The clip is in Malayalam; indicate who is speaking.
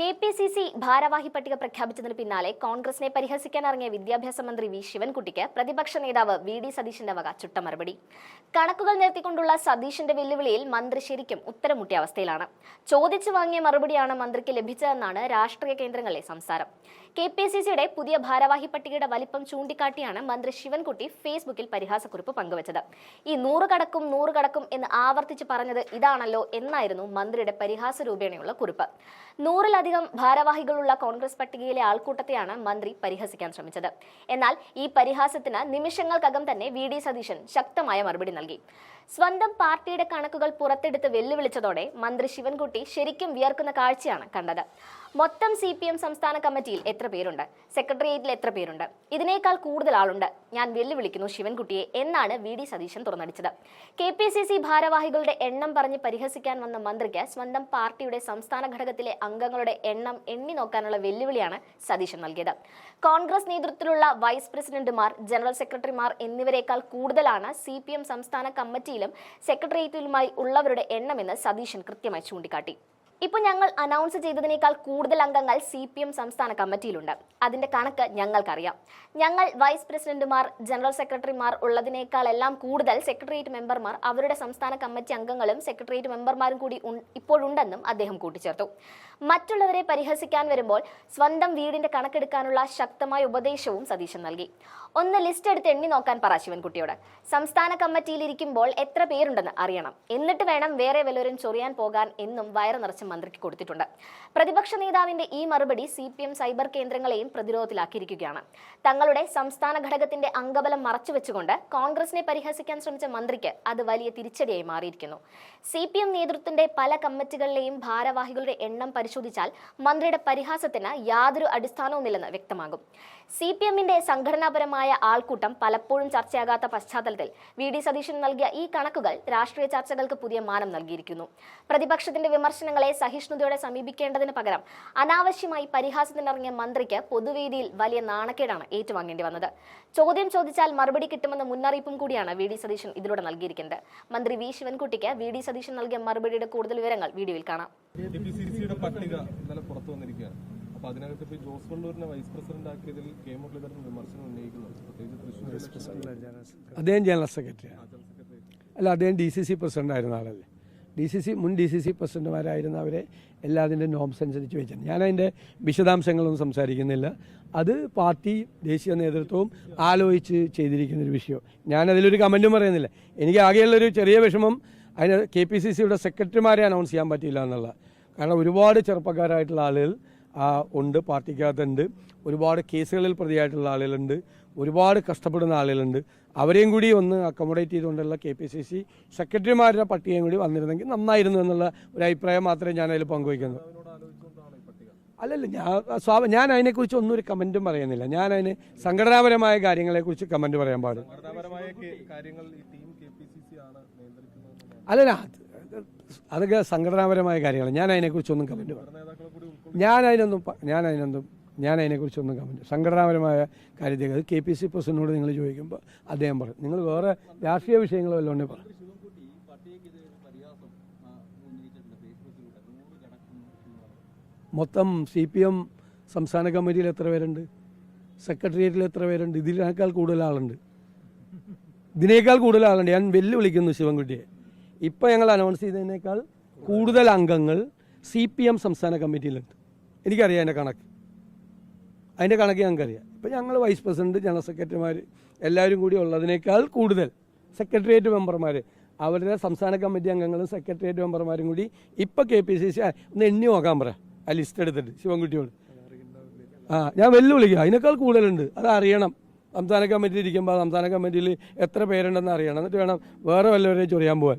Speaker 1: കെ പി സി സി ഭാരവാഹി പട്ടിക പ്രഖ്യാപിച്ചതിന് പിന്നാലെ കോൺഗ്രസിനെ പരിഹസിക്കാനിറങ്ങിയ വിദ്യാഭ്യാസ മന്ത്രി വി ശിവൻകുട്ടിക്ക് പ്രതിപക്ഷ നേതാവ് വി ഡി സതീശന്റെ വക ചുട്ട മറുപടി. കണക്കുകൾ നിരത്തിക്കൊണ്ടുള്ള സതീശന്റെ വെല്ലുവിളിയിൽ മന്ത്രി ശരിക്കും ഉത്തരമുട്ടിയ അവസ്ഥയിലാണ്. ചോദിച്ചു വാങ്ങിയ മറുപടിയാണ് മന്ത്രിക്ക് ലഭിച്ചതെന്നാണ് രാഷ്ട്രീയ കേന്ദ്രങ്ങളിലെ സംസാരം. കെ പി സി സിയുടെ പുതിയ ഭാരവാഹി പട്ടികയുടെ വലിപ്പം ചൂണ്ടിക്കാട്ടിയാണ് മന്ത്രി ശിവൻകുട്ടി ഫേസ്ബുക്കിൽ പരിഹാസക്കുറിപ്പ് പങ്കുവച്ചത്. ഈ നൂറ് കടക്കും നൂറ് കടക്കും എന്ന് ആവർത്തിച്ച് പറഞ്ഞത് ഇതാണല്ലോ എന്നായിരുന്നു മന്ത്രിയുടെ പരിഹാസ രൂപേണയുള്ള കുറിപ്പ്. നൂറിലധികം ഭാരവാഹികളുള്ള കോൺഗ്രസ് പട്ടികയിലെ ആൾക്കൂട്ടത്തെയാണ് മന്ത്രി പരിഹസിക്കാൻ ശ്രമിച്ചത്. എന്നാൽ ഈ പരിഹാസത്തിന് നിമിഷങ്ങൾക്കകം തന്നെ വി. ഡി. സതീശൻ ശക്തമായ മറുപടി നൽകി. സ്വന്തം പാർട്ടിയുടെ കണക്കുകൾ പുറത്തെടുത്ത് വെല്ലുവിളിച്ചതോടെ മന്ത്രി ശിവൻകുട്ടി ശരിക്കും വിയർക്കുന്ന കാഴ്ചയാണ് കണ്ടത്. മൊത്തം സി പി എം സംസ്ഥാന കമ്മിറ്റിയിൽ എത്ര പേരുണ്ട്? സെക്രട്ടേറിയറ്റിൽ എത്ര പേരുണ്ട്? ഇതിനേക്കാൾ കൂടുതൽ ആളുണ്ട്. ഞാൻ വെല്ലുവിളിക്കുന്നു ശിവൻകുട്ടിയെ എന്നാണ് വി ഡി സതീശൻ തുറന്നടിച്ചത്. കെ പി സി സി ഭാരവാഹികളുടെ എണ്ണം പറഞ്ഞ് പരിഹസിക്കാൻ വന്ന മന്ത്രിക്ക് സ്വന്തം പാർട്ടിയുടെ സംസ്ഥാന ഘടകത്തിലെ അംഗങ്ങളുടെ എണ്ണം എണ്ണി നോക്കാനുള്ള വെല്ലുവിളിയാണ് സതീശൻ നൽകിയത്. കോൺഗ്രസ് നേതൃത്വത്തിലുള്ള വൈസ് പ്രസിഡന്റുമാർ ജനറൽ സെക്രട്ടറിമാർ എന്നിവരെക്കാൾ കൂടുതലാണ് സി സംസ്ഥാന എം സംസ്ഥാന സെക്രട്ടേറിയറ്റിലുമായി ഉള്ളവരുടെ എണ്ണമെന്ന് സതീശൻ കൃത്യമായി ചൂണ്ടിക്കാട്ടി ഇപ്പോൾ ഞങ്ങൾ അനൗൺസ് ചെയ്തതിനേക്കാൾ കൂടുതൽ അംഗങ്ങൾ സി പി എം സംസ്ഥാന കമ്മിറ്റിയിലുണ്ട്. അതിന്റെ കണക്ക് ഞങ്ങൾക്കറിയാം. ഞങ്ങൾ വൈസ് പ്രസിഡന്റുമാർ ജനറൽ സെക്രട്ടറിമാർ ഉള്ളതിനേക്കാൾ എല്ലാം കൂടുതൽ സെക്രട്ടേറിയറ്റ് മെമ്പർമാർ അവരുടെ സംസ്ഥാന കമ്മിറ്റി അംഗങ്ങളും സെക്രട്ടേറിയറ്റ് മെമ്പർമാരും കൂടി ഇപ്പോഴുണ്ടെന്നും അദ്ദേഹം കൂട്ടിച്ചേർത്തു. മറ്റുള്ളവരെ പരിഹസിക്കാൻ വരുമ്പോൾ സ്വന്തം വീടിന്റെ കണക്കെടുക്കാനുള്ള ശക്തമായ ഉപദേശവും സതീശൻ നൽകി. ഒന്ന് ലിസ്റ്റ് എടുത്ത് എണ്ണി നോക്കാൻ പറ ശിവൻകുട്ടിയോട്. സംസ്ഥാന കമ്മിറ്റിയിൽ ഇരിക്കുമ്പോൾ എത്ര പേരുണ്ടെന്ന് അറിയണം. എന്നിട്ട് വേണം വേറെ വല്ലവരും ചൊറിയാൻ പോകാൻ എന്നും വയറ് നിറച്ച് മന്ത്രിക്ക് കൊടുത്തിട്ടുണ്ട്. പ്രതിപക്ഷ നേതാവിന്റെ ഈ മറുപടി സി പി എം സൈബർ കേന്ദ്രങ്ങളെയും പ്രതിരോധത്തിലാക്കിയിരിക്കുകയാണ്. തങ്ങളുടെ സംസ്ഥാന ഘടകത്തിന്റെ അംഗബലം മറച്ചുവെച്ചുകൊണ്ട് കോൺഗ്രസിനെ പരിഹസിക്കാൻ ശ്രമിച്ച മന്ത്രിക്ക് അത് വലിയ തിരിച്ചടിയായി മാറിയിരിക്കുന്നു. സി പി എം നേതൃത്വത്തിന്റെ പല കമ്മിറ്റികളിലെയും ഭാരവാഹികളുടെ എണ്ണം പരിശോധിച്ചാൽ മന്ത്രിയുടെ പരിഹാസത്തിന് യാതൊരു അടിസ്ഥാനവുമില്ലെന്ന് വ്യക്തമാകും. സി പി എമ്മിന്റെ സംഘടനാപരമായ ആൾക്കൂട്ടം പലപ്പോഴും ചർച്ചയാകാത്ത പശ്ചാത്തലത്തിൽ വി. ഡി. സതീശൻ നൽകിയ ഈ കണക്കുകൾ രാഷ്ട്രീയ ചർച്ചകൾക്ക് പുതിയ മാനം നൽകിയിരിക്കുന്നു. പ്രതിപക്ഷത്തിന്റെ വിമർശനങ്ങളെ സഹിഷ്ണുതയോടെ സമീപിക്കേണ്ടതിന് പകരം അനാവശ്യമായി പരിഹാസത്തിനിറങ്ങിയ മന്ത്രിക്ക് പൊതുവേദിയിൽ വലിയ നാണക്കേടാണ് ഏറ്റുവാങ്ങേണ്ടി വന്നത്. ചോദ്യം ചോദിച്ചാൽ മറുപടി കിട്ടുമെന്ന മുന്നറിയിപ്പും കൂടിയാണ് വി ഡി സതീശൻ ഇതിലൂടെ നൽകിയിരിക്കുന്നത്. മന്ത്രി വി ശിവൻകുട്ടിക്ക് വി ഡി സതീശൻ നൽകിയ മറുപടിയുടെ കൂടുതൽ വിവരങ്ങൾ വീഡിയോയിൽ കാണാം.
Speaker 2: പട്ടിക ഇന്നലെ പുറത്തു വന്നിരിക്കുകയാണ്. അപ്പൊ അതിനകത്ത് ഇപ്പൊ ജോസ് വള്ളൂരിനെ വൈസ് പ്രസിഡന്റ് ആക്കിയതിൽ കെ മുരളീധരൻ വിമർശനം ഉന്നയിക്കുന്നുണ്ട് പ്രത്യേകിച്ച് തൃശ്ശൂർ
Speaker 3: അദ്ദേഹം ജനറൽ സെക്രട്ടറിയാണ് അല്ല അദ്ദേഹം ഡി സി സി പ്രസിഡന്റ് ആയിരുന്ന ആളല്ലേ? ഡി സി സി മുൻ ഡി സി സി പ്രസിഡന്റുമാരായിരുന്നവരെ എല്ലാ അതിന്റെ നോംസ് അനുസരിച്ച് വെച്ചിട്ടുണ്ട് ഞാനതിന്റെ വിശദാംശങ്ങളൊന്നും സംസാരിക്കുന്നില്ല. അത് പാർട്ടി ദേശീയ നേതൃത്വവും ആലോചിച്ച് ചെയ്തിരിക്കുന്ന ഒരു വിഷയം. ഞാനതിലൊരു കമന്റും പറയുന്നില്ല. എനിക്ക് ആകെയുള്ളൊരു ചെറിയ വിഷമം അതിന് കെ പി സി സിയുടെ സെക്രട്ടറിമാരെ അനൗൺസ് ചെയ്യാൻ പറ്റിയില്ല എന്നുള്ള. കാരണം ഒരുപാട് ചെറുപ്പക്കാരായിട്ടുള്ള ആളുകൾ ഉണ്ട് പാർട്ടിക്കകത്തുണ്ട്. ഒരുപാട് കേസുകളിൽ പ്രതിയായിട്ടുള്ള ആളുകളുണ്ട്. ഒരുപാട് കഷ്ടപ്പെടുന്ന ആളുകളുണ്ട്. അവരെയും കൂടി ഒന്ന് അക്കോമഡേറ്റ് ചെയ്തുകൊണ്ടുള്ള കെ പി സി സി സെക്രട്ടറിമാരുടെ പട്ടികയും കൂടി വന്നിരുന്നെങ്കിൽ നന്നായിരുന്നു എന്നുള്ള ഒരു അഭിപ്രായം മാത്രമേ ഞാൻ അതിൽ പങ്കുവയ്ക്കുന്നു. അല്ലല്ല ഞാൻ സ്വാഭ ഞാൻ അതിനെക്കുറിച്ച് ഒന്നും ഒരു കമന്റും പറയുന്നില്ല. ഞാൻ അതിന് സംഘടനാപരമായ കാര്യങ്ങളെക്കുറിച്ച് കമന്റ് പറയാൻ
Speaker 2: പാടില്ല.
Speaker 3: അല്ലല്ല അത് അതൊക്കെ സംഘടനാപരമായ കാര്യങ്ങൾ ഞാൻ അതിനെക്കുറിച്ചൊന്നും കമന്റ് പറയാം ഞാൻ അതിനൊന്നും ഞാൻ അതിനൊന്നും ഞാൻ അതിനെക്കുറിച്ചൊന്നും കമന്റ് സംഘടനാപരമായ കാര്യത്തിൽ അത് കെ പി സി പ്രസിഡന്റിനോട് നിങ്ങൾ ചോദിക്കുമ്പോൾ അദ്ദേഹം പറയും. നിങ്ങൾ വേറെ രാഷ്ട്രീയ വിഷയങ്ങൾ ഉണ്ടെങ്കിൽ പറയും മൊത്തം സി പി എം സംസ്ഥാന കമ്മിറ്റിയിൽ എത്ര പേരുണ്ട്? സെക്രട്ടേറിയറ്റിൽ എത്ര പേരുണ്ട്? ഇതിനേക്കാൾ കൂടുതൽ ആളുണ്ട്. ഇതിനേക്കാൾ കൂടുതൽ ആളുണ്ട്. ഞാൻ വെല്ലുവിളിക്കുന്നു ശിവൻകുട്ടിയെ. ഇപ്പം ഞങ്ങൾ അനൗൺസ് ചെയ്തതിനേക്കാൾ കൂടുതൽ അംഗങ്ങൾ സി പി എം സംസ്ഥാന കമ്മിറ്റിയിലുണ്ട്. എനിക്കറിയാം അതിന്റെ കണക്ക്. അതിന്റെ കണക്ക് ഞങ്ങൾക്കറിയാം. ഇപ്പം ഞങ്ങൾ വൈസ് പ്രസിഡന്റ് ജനറൽ സെക്രട്ടറിമാർ എല്ലാവരും കൂടി ഉള്ളതിനേക്കാൾ കൂടുതൽ സെക്രട്ടേറിയറ്റ് മെമ്പർമാർ. അവരുടെ സംസ്ഥാന കമ്മിറ്റി അംഗങ്ങളും സെക്രട്ടേറിയറ്റ് മെമ്പർമാരും കൂടി ഇപ്പം കെ പി സി സി ഒന്ന് എണ്ണി നോക്കാൻ പറ. ആ ലിസ്റ്റ് എടുത്തിട്ട് ശിവൻകുട്ടിയോട്. ആ ഞാൻ വെല്ലുവിളിക്കുക അതിനേക്കാൾ കൂടുതലുണ്ട്. അത് അറിയണം. സംസ്ഥാന കമ്മിറ്റി ഇരിക്കുമ്പോൾ സംസ്ഥാന കമ്മിറ്റിയിൽ എത്ര പേരുണ്ടെന്ന് അറിയണം. എന്നിട്ട് വേണം വേറെ വല്ലവരെയും ചൊറിയാൻ പോകാൻ